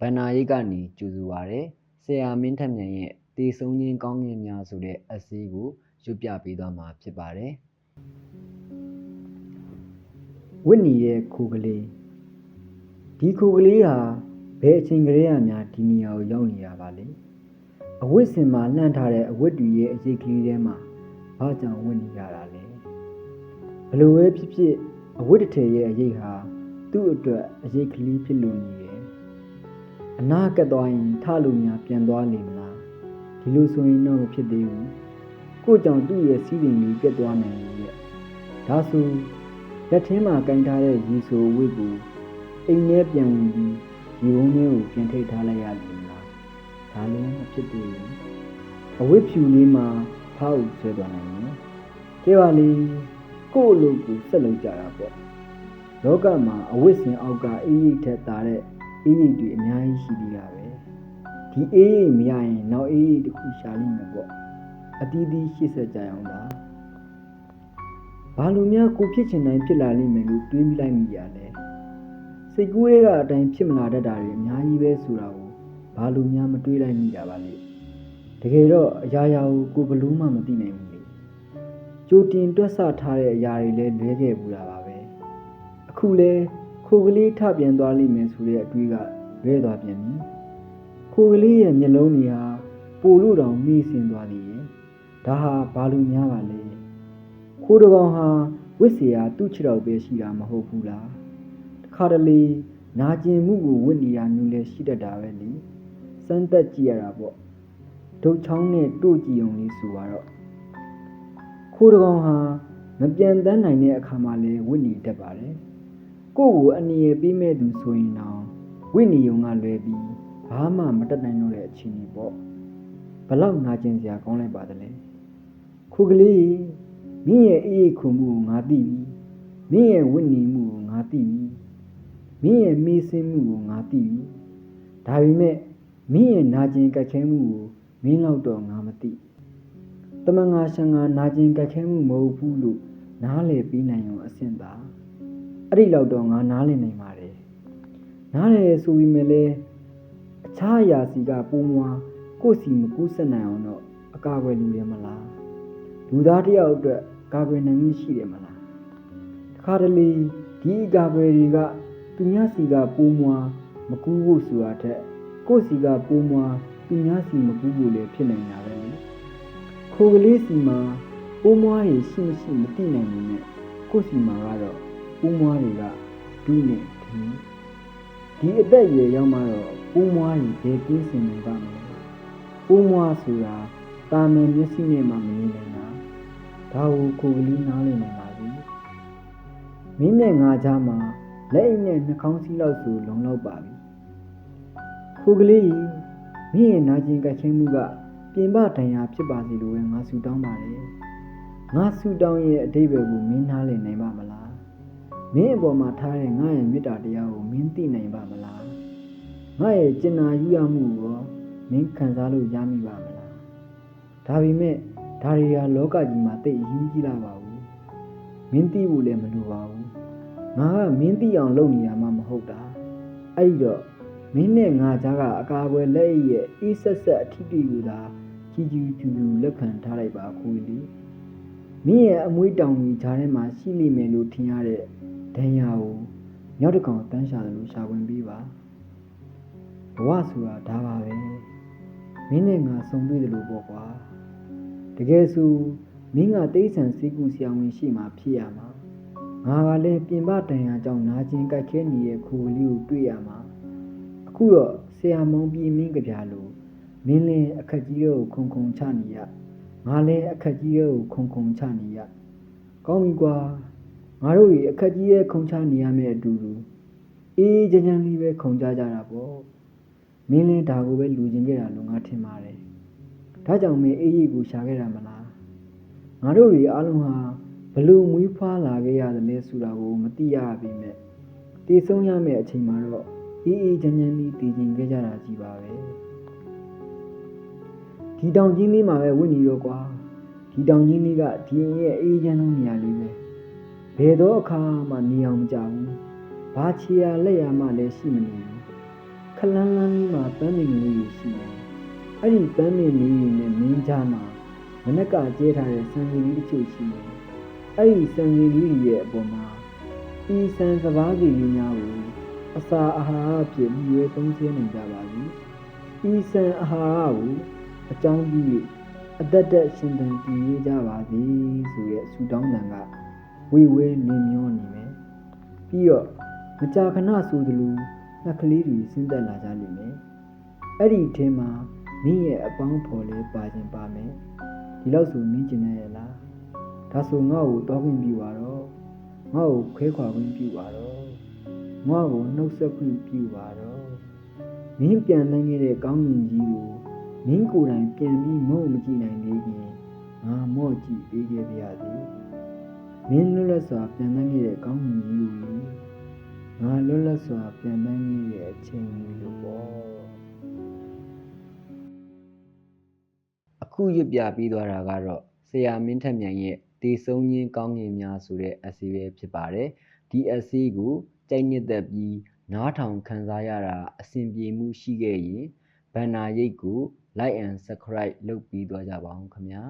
ဘန်နာရိပ်ကနေကြိုဆိုပါရယ်ဆရာမင်းထက်မြန်ရဲ့တေဆုံးချင်းကောင်းကင်များဆိုတဲ့အစည်းကိုရွတ်ပြပေးသွားမှာဖြစ်ပါတယ်ဝစ်နီရဲ့ခိုကလေးဒီခိုကလေးဟာဘယ်အချိန်ကလေးကများဒီနေရာကိုရောက်နေရပါလဲအဝစ်စင်မှာလှန့်ထားတဲ့အဝတ်တွေရဲ့အရေးကလေးထဲမှာဘာကြောင့်ဝစ်နေရတာလဲဘလို့ပဲဖြစ်ဖြစ်အဝတ်တစ်ထည်ရဲ့အရေးဟာသူ့အတွက်အရေးကလေးဖြစ်လို့နေတယ် အနာကက်သွားရင်ထလို့များပြန်သွားလိမ့်မလားဒီလိုဆိုရင်တော့မဖြစ်သေးဘူးကို့ကြောင့်သူ့ရဲ့စီးစိမ်ကြီးပြတ်သွားနိုင်ရဲ့ဒါဆိုလက်ထင်းမှာကင်ထားတဲ့ရီဆိုဝိတ်ကိုအိမ်ထဲပြန်ဝင်ပြီးရီဝုန်းထဲကိုပြန်ထိတ်ထားလိုက်ရတယ်လားဒါလည်းမဖြစ်သေးဘူးအဝိတ်ဖြူလေးမှာဖောက်ဆွဲသွားနိုင်တယ်ကဲပါလေကို့အလုပ်ကိုဆက်လုပ်ကြတာပေါ့လောကမှာအဝိတ်စင်အောက်ကအေးရိတ်ထက်တာတဲ့ အေးရိတ်တွေအများကြီးရှိသေးတာပဲဒီအေးရိတ်မရရင်နောက်အေးရိတ်တစ်ခုရှာလိမ့်မယ်ပေါ့အတီးတီးရှေ့ဆက်ကြရအောင်လားဘာလို့များကိုဖြစ်ချင်တိုင်းဖြစ်လာလိမ့်မယ်လို့တွေးမိလိုက်မိရလဲစိတ်ကူးတွေကအတိုင်းဖြစ်မလာတတ်တာတွေအများကြီးပဲဆိုတာကိုဘာလို့များမတွေးလိုက်မိကြပါလဲတကယ်တော့အရာရာကိုကိုဘလို့မှမသိနိုင်ဘူးလေကြိုတင်တွက်ဆထားတဲ့အရာတွေလည်းလွဲခဲ့ဘူးလားပါပဲအခုလဲ ခိုကလေးထပြန်သွားလိမ့်မယ်ဆိုတဲ့အတွေးကလွဲသွားပြန်ပြီခိုကလေးရဲ့မျက်လုံးတွေဟာပိုလို့တောင်မေ့စင်သွားသေးရဲ့ဒါဟာဘာလို့များပါလဲ ခိုးတကောင်ဟာဝစ်เสียသူ့ခြေတော်ပဲရှိတာမဟုတ်ဘူးလားတခါတလေနာကျင်မှုကိုဝစ်နေရမျိုးလဲရှိတတ်တာပဲလေစမ်းသက်ကြည့်ရတာပေါ့ဒုတ်ချောင်းနဲ့တို့ကြည့်အောင်လေးဆိုတော့ခိုးတကောင်ဟာမပြန်တန်းနိုင်တဲ့အခါမှလဲဝစ်နေတတ်ပါတယ် ကိုယ့်ကိုအနည်းရပေးမဲ့သူဆိုရင်တော့ဝစ်နေုံကလွယ်ပြီးဘာမှမတတ်နိုင်တော့တဲ့အခြေအနေပေါ့ဘလောက်နာကျင်စရာကောင်းလိုက်ပါသလဲခိုးကလေးမင်းရဲ့အေးအေးခုံမှုကိုငါသိပြီမင်းရဲ့ဝိနည်းမှုကိုငါသိပြီမင်းရဲ့မေးစင်းမှုကိုငါသိပြီဒါပေမဲ့မင်းရဲ့နာကျင်ကြက်ခဲမှုကိုမင်းလောက်တော့ငါမသိတမန်ငါရှန်ငါနာကျင်ကြက်ခဲမှုမဟုတ်ဘူးလို့နားလေပြီးနိုင်အောင်အဆင့်သာ အဲ့ဒီလောက်တော့ငါနားလည်နိုင်ပါတယ်နားလေဆိုပြီးမဲ့လဲအခြားအရာစီကပုံမွားကိုယ့်စီမကူးဆက်နိုင်အောင်တော့အကာအကွယ်လူတယ်မလားလူသားတစ်ယောက်အတွက်ကာကွယ်နိုင်မှုရှိတယ်မလားတခါတလေဒီအကာကွယ်တွေကသူများစီကပိုးမွားမကူးဖို့ဆိုတာထက်ကိုယ့်စီကပိုးမွားသူများစီမကူးဖို့လည်းဖြစ်နိုင်တာပဲလေခိုကလေးစီမှာပိုးမွားတွေရှိမရှိမသိနိုင်ဘူးနဲ့ကိုယ့်စီမှာကတော့ ပိုးမွားတွေကဒုနဲ့ဒီဒီအသက်အရွယ်ရောက်မှတော့ပိုးမွားတွေဘယ်ကင်းစင်နိုင်ပါမလဲပိုးမွားဆိုတာတာမန်မျက်စိနဲ့မှမမြင်နိုင်တာဒါကိုကိုကလေးနားလည်နိုင်ပါပြီမင်းနဲ့ငါကြားမှာလက်အိတ်နဲ့နှာခေါင်းစည်းလောက်ဆိုလုံလောက်ပါပြီကိုကလေးမင်းရဲ့နာကျင်ကြက်ချင်းမှုကပြင်ပဒဏ်ရာဖြစ်ပါစေလို့ပဲငါဆူတောင်းပါတယ်ငါဆူတောင်းရဲ့အတိတ်ဘယ်ကိုမင်းနားလည်နိုင်ပါမလား မင်းအပေါ်မှာထားတဲ့ငါရဲ့မေတ္တာတရားကိုမင်းသိနိုင်ပါမလားငါရဲ့ကျင်နာယူရမှုကိုရောမင်းခံစားလို့ရမိပါမလားဒါပေမဲ့ဒါတွေဟာလောကကြီးမှာတိတ်အရေးကြီးလာပါဘူးမင်းသိဖို့လည်းမလိုပါဘူးငါကမင်းသိအောင်လုပ်နေတာမှမဟုတ်တာအဲ့ဒီတော့မင်းနဲ့ငါကြားကအကာအကွယ်လက်ရည်ရဲ့အေးဆက်ဆက်အထီးတီကိုသာကြီးကြီးကျူကျူလက်ခံထားလိုက်ပါခွေးလေးမင်းရဲ့အမွေးတောင်ကြီးဂျားထဲမှာရှိလိမ့်မယ်လို့ထင်ရတဲ့ ဒဏ်ရာကိုမြောက်တစ်ကောင်တန်းရှာတယ်လို့ရှာဝင်ပြီးပါဘဝဆိုတာဒါပါပဲမင်းနဲ့ငါဆုံတွေ့တယ်လို့ပေါ့ကွာတကယ်ဆိုမင်းကတိဋ္ဌံစိတ်ကူဆရာဝန်ရှိမှဖြစ်ရမှာငါကလည်းပြင်ပတန်ရာကြောင့်နာကျင်ကြိုက်ခဲနေတဲ့ခူကလေးကိုတွေ့ရမှာအခုတော့ဆရာမောင်ပြည်မင်းကြပြလို့မင်းလည်းအခက်ကြီးတော့ခုံခုံချနေရငါလည်းအခက်ကြီးတော့ခုံခုံချနေရကောင်းပြီကွာ ငါတို့တွေအခက်ကြီးရဲ့ခုံချနေရမယ့်အတူတူအေးချမ်းချမ်းလေးပဲခုံကြကြတာပေါ့မင်းလည်းဒါကိုပဲလူကျင်ခဲ့တာလို့ငါထင်ပါတယ်ဒါကြောင့်မင်းအေးရီကိုရှာခဲ့တာမလားငါတို့တွေအားလုံးဟာဘလို့မွေးဖွားလာခဲ့ရတယ်လဲဆိုတာကိုမသိရပါဘူးမဲ့တည်ဆုံးရမယ့်အချိန်မှာတော့အေးအေးချမ်းချမ်းလေးတည်ကျင်ခဲ့ကြတာကြီးပါပဲဒီတောင်ကြီးလေးမှာပဲဝင့်နေတော့ကွာဒီတောင်ကြီးလေးကဒီရင်ရဲ့အေးချမ်းဆုံးနေရာလေးပဲ ဘယ်တော့အခါမှနေအောင်မကြဘူးဘာချီရလက်ရမှလည်းရှိမနေဘူးခလန်းလန်းလေးမှာပန်းမင်ကလေးတွေရှိတယ်အဲ့ဒီပန်းမင်လေးတွေနဲ့မင်းကြားမှာမနက်ကကျဲထားတဲ့ဆန်ကလေးတစ်ချို့ရှိတယ်အဲ့ဒီဆန်ကလေးတွေရဲ့အပေါ်မှာဤဆန်စပါးစီလေးများကိုအစာအာဟာရအဖြစ်မြှွေသုံးဆင်းနေကြပါပြီဤဆန်အာဟာရကိုအကြောင်းပြု၍အသက်သက်ရှင်သန်တည်ရကြပါစေဆိုတဲ့ဆုတောင်းတန်က ဝေဝဲလင်းမျောနေမယ်ပြီးတော့မကြာခဏဆိုသလိုနှက်ကလေးတွေဆင်းသက်လာကြလိမ့်မယ်အဲ့ဒီအထင်းမှာမင်းရဲ့အပေါင်းဖော်လေးပါခြင်းပါမယ်ဒီလောက်ဆိုမင်းကျင်နေရလားဒါဆိုငါ့ကိုတောခွင့်ပြုပါတော့ငါ့ကိုခွဲခွာခွင့်ပြုပါတော့ငါ့ကိုနှုတ်ဆက်ခွင့်ပြုပါတော့မင်းပြန်နိုင်ခဲ့တဲ့ကောင်းမြင်ကြီးကိုမင်းကိုယ်တိုင်ပြန်ပြီးမော့မကြည့်နိုင်သေးခင်ငါမော့ကြည့်ပေးခဲ့ပါရစေ မင်းလွတ်လပ်စွာပြန်နိုင်ခဲ့တဲ့ကောင်းမြင်ကြီးကိုငါလွတ်လပ်စွာပြန်နိုင်ခဲ့တဲ့အချိန်လေးလို့ပေါ့အခုရွတ်ပြပြီးသွားတာကတော့ဆရာမင်းထက်မြန်ရဲ့တေဆုံးခြင်းကောင်းငင်များဆိုတဲ့အစီပဲဖြစ်ပါတယ်ဒီအစီကိုကြိုက်နှစ်သက်ပြီးနားထောင်ခံစားရတာအဆင်ပြေမှုရှိခဲ့ရင်ဘန်နာရိတ်ကို like and subscribe လုပ်ပြီးသွားကြပါအောင်ခင်ဗျာ